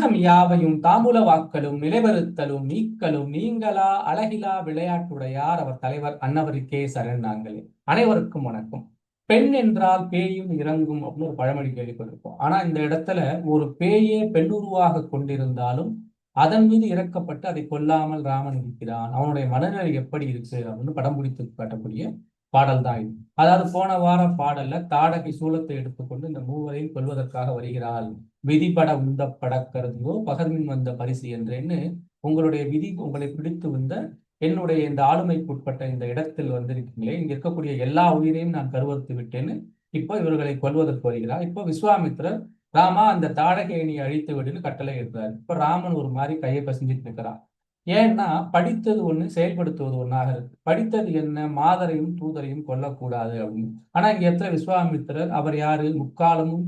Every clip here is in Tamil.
உலகம் யாவையும் தாமுல வாக்களும் நிலைவருத்தலும் நீக்கலும் நீங்களா அழகிலா விளையாட்டுடையார் அவர் தலைவர் அன்னவருக்கே சரண் நாங்களே. அனைவருக்கும் வணக்கம். பெண் என்றால் பேயும் இறங்கும் அப்படின்னு ஒரு பழமொழி கேள்விப்பட்டிருப்போம் ஆனா இந்த இடத்துல ஒரு பேயே பெண்ணுருவாக கொண்டிருந்தாலும் அதன் மீது இறக்கப்பட்டு அதை கொல்லாமல் ராமன் இருக்கிறான். அவனுடைய மனநிலை எப்படி இருக்கு அப்படின்னு படம் பிடித்து காட்டக்கூடிய பாடல் தான் இது அதாவது போன வார பாடல்ல தாடகை சூலத்தை எடுத்துக்கொண்டு இந்த மூவரையும் கொள்வதற்காக வருகிறாள். விதிப்பட உந்த படக்கருதியோ பகர்மின் வந்த பரிசு என்றேன்னு உங்களுடைய விதி உங்களை பிடித்து வந்த என்னுடைய இந்த ஆளுமைக்குட்பட்ட இந்த இடத்தில் வந்திருக்கீங்களே இங்க இருக்கக்கூடிய எல்லா உயிரையும் நான் கருவறுத்து விட்டேன்னு இப்போ இவர்களை கொல்வதற்கு வருகிறார். இப்போ விஸ்வாமித்ரர் ராமா அந்த தாடகையை அழித்து விடுன்னு கட்டளை இருக்கிறார் இப்ப ராமன் ஒரு மாதிரி கையை பசிஞ்சிட்டு இருக்கிறார் ஏன்னா படித்தது ஒண்ணு செயல்படுத்துவது ஒன்றாக இருக்கு. படித்தது என்ன? மாதரையும் தூதரையும் கொல்லக்கூடாது அப்படின்னு. ஆனா இங்க எத்தனை விஸ்வாமித்திரர் அவர் யாரு? முக்காலமும்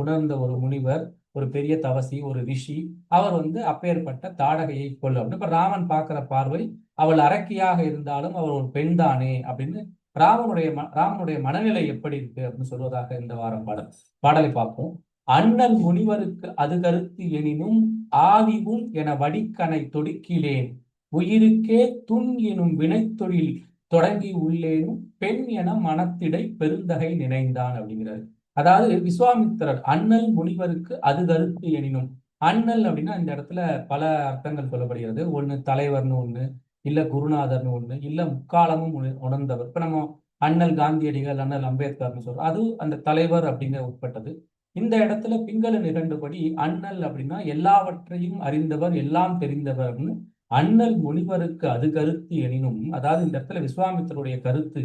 உணர்ந்த ஒரு முனிவர் ஒரு பெரிய தவசி ஒரு ரிஷி. அவர் வந்து அப்பேற்பட்ட தாடகையை கொல்ல அப்படின்னு இப்ப ராமன் பார்க்கிற பார்வை அவள் அரக்கியாக இருந்தாலும் அவர் ஒரு பெண் தானே அப்படின்னு ராமனுடைய ராமனுடைய மனநிலை எப்படி இருக்கு அப்படின்னு சொல்வதாக இந்த வாரம் பாடல் பாடலை பார்ப்போம். அண்ணல் முனிவருக்கு அது கருத்து எனினும் ஆவிவும் என வடிக்கனை தொடுக்கிலேன் உயிருக்கே துன் எனும் வினைத்தொழில் தொடங்கி உள்ளேனும் பெண் என மனத்திடை பெருந்தகை நினைந்தான் அப்படிங்கிறார். அதாவது விஸ்வாமித்திரர் அண்ணல் முனிவருக்கு அது கருத்து எனினும். அண்ணல் அப்படின்னா இந்த இடத்துல பல அர்த்தங்கள் சொல்லப்படுகிறது. ஒன்று தலைவர்னு ஒன்று இல்ல குருநாதர்னு ஒண்ணு இல்ல முக்காலமும் உணர்ந்தவர். இப்ப நம்ம அண்ணல் காந்தியடிகள் அண்ணல் அம்பேத்கர்னு சொல்றோம் அது அந்த தலைவர் அப்படிங்கிற உட்பட்டது. இந்த இடத்துல பிங்கள நிகண்டுபடி அண்ணல் அப்படின்னா எல்லாவற்றையும் அறிந்தவர் எல்லாம் தெரிந்தவர்னு அண்ணல் முனிவருக்கு அது கருத்து எனினும் அதாவது இந்த இடத்துல விஸ்வாமித்தருடைய கருத்து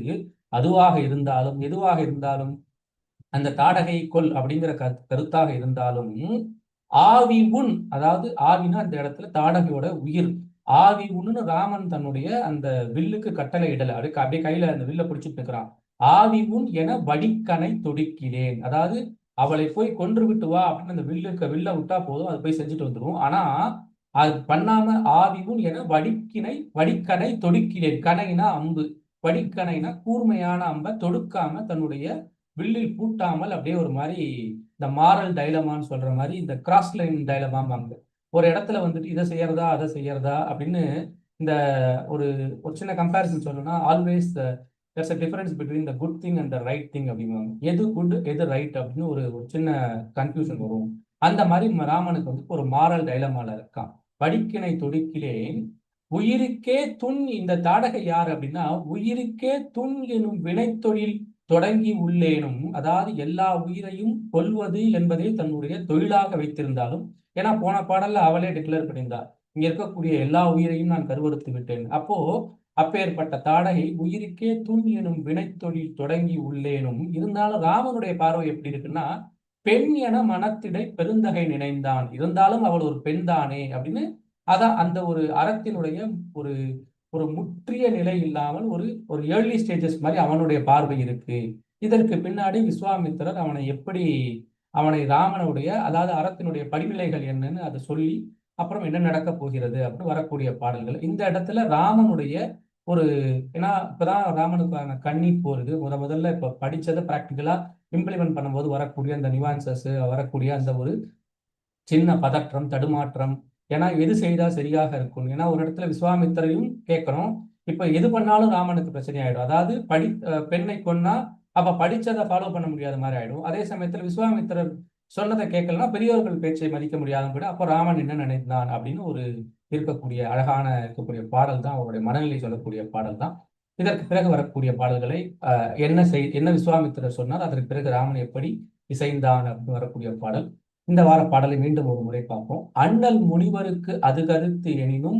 அதுவாக இருந்தாலும் எதுவாக இருந்தாலும் அந்த தாடகை கொல் அப்படிங்கிற கருத்தாக இருந்தாலும் ஆவி உன் அதாவது ஆவினா அந்த இடத்துல தாடகையோட உயிர். ஆவி உன்னு ராமன் தன்னுடைய அந்த வில்லுக்கு கட்டளை இடல அப்படியே அப்படியே கையில அந்த வில்ல பிடிச்சிட்டு இருக்கிறான். ஆவி உன் என வடிக்கனை தொடுக்கிறேன். அதாவது அவளை போய் கொன்று விட்டு வா அப்படின்னு அந்த வில்லுக்கு வில்ல விட்டா போதும். அது போய் செஞ்சுட்டு வந்துடும் ஆனா அது பண்ணாம ஆவிவும் என வடிக்கினை வடிக்கனை தொடுக்கிறேன். கனைனா அம்பு வடிக்கனைனா கூர்மையான அம்பை தொடுக்காம தன்னுடைய வில்லில் பூட்டாமல் அப்படியே ஒரு மாதிரி இந்த மாரல் டைலமான்னு சொல்ற மாதிரி இந்த கிராஸ் லைன் டைலமாம்பாங்க ஒரு இடத்துல வந்துட்டு இதை செய்யறதா அதை செய்யறதா அப்படின்னு இந்த ஒரு ஒரு சின்ன கம்பேரிசன் சொல்லணும்னா always there's a difference between the good thing and the right thing அப்படிங்குவாங்க எது குட் எது ரைட் அப்படின்னு ஒரு சின்ன கன்ஃபியூஷன் வரும். அந்த மாதிரி ராமனுக்கு வந்து ஒரு மாரல் டைலமால இருக்கான். படிக்கினை தொடுக்கிலேன் உயிருக்கே துன் இந்த தாடகை யார் அப்படின்னா உயிருக்கே துன் எனும் வினைத்தொழில் தொடங்கி உள்ளேனும் அதாவது எல்லா உயிரையும் கொல்வது என்பதை தன்னுடைய தொழிலாக வைத்திருந்தாலும் ஏன்னா போன பாடல்ல அவளே டிக்ளேர் பண்ணியிருந்தார் இங்க இருக்கக்கூடிய எல்லா உயிரையும் நான் கருவறுத்து விட்டேன். அப்போ அப்பேற்பட்ட தாடகை உயிருக்கே தூண் எனும் வினைத்தொழில் தொடங்கி உள்ளேனும். இருந்தாலும் ராமனுடைய பார்வை எப்படி இருக்குன்னா பெண் என மனத்திடை பெருந்தகை நினைந்தான். இருந்தாலும் அவள் ஒரு பெண் தானே அப்படின்னு அதான் அந்த ஒரு அறத்தினுடைய ஒரு ஒரு முற்றிய நிலை இல்லாமல் ஒரு ஒரு ஏர்லி ஸ்டேஜஸ் மாதிரி அவனுடைய பார்வை இருக்கு. இதற்கு பின்னாடி விஸ்வாமித்திரர் அவனை எப்படி அவனை ராமனுடைய அதாவது அறத்தினுடைய படிநிலைகள் என்னன்னு அதை சொல்லி அப்புறம் என்ன நடக்க போகிறது அப்படின்னு வரக்கூடிய பாடல்கள். இந்த இடத்துல ராமனுடைய ஒரு ஏன்னா இப்போதான் ராமனுக்கான கண்ணி போகிறது முத முதல்ல இப்போ படித்ததை ப்ராக்டிக்கலாக இம்ப்ளிமெண்ட் பண்ணும்போது வரக்கூடிய அந்த நிவான்சஸ் வரக்கூடிய அந்த ஒரு சின்ன பதற்றம் தடுமாற்றம் ஏன்னா எது செய்தால் சரியாக இருக்கும்? ஏன்னா ஒரு இடத்துல விஸ்வாமித்திரையும் கேட்குறோம். இப்போ எது பண்ணாலும் ராமனுக்கு பிரச்சனை ஆகிடும் அதாவது படி பெண்ணை கொன்னா அப்போ படித்ததை ஃபாலோ பண்ண முடியாத மாதிரி ஆகிடும் அதே சமயத்தில் விஸ்வாமித்திரர் சொன்னதை கேட்கலன்னா பெரியவர்கள் பேச்சை மதிக்க முடியாதபடி கூட அப்போ ராமன் என்ன நினைத்தான் அப்படின்னு ஒரு இருக்கக்கூடிய அழகான இருக்கக்கூடிய பாடல் தான் அவருடைய மனநிலை சொல்லக்கூடிய பாடல் தான். இதற்கு பிறகு வரக்கூடிய பாடல்களை என்ன செய் என்ன விஸ்வாமித்திரர் சொன்னார் அதற்கு பிறகு ராமன் எப்படி இசைந்தான் அப்படின்னு வரக்கூடிய பாடல். இந்த வார பாடலை மீண்டும் ஒரு முறை பார்ப்போம். அண்ணல் முனிவருக்கு அது கருத்து எனினும்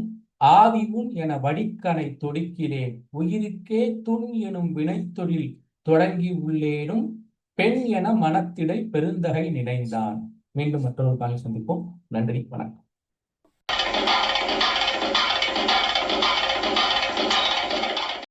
ஆவிவும் என வடிக்கனை தொடுக்கிறேன். உயிருக்கே துன் எனும் வினைத்தொழில் தொடங்கி உள்ளேனும் பெண் என மனத்திடை பெருந்தகை நினைந்தான். மீண்டும் மற்றொரு காலை சந்திப்போம். நன்றி. வணக்கம்.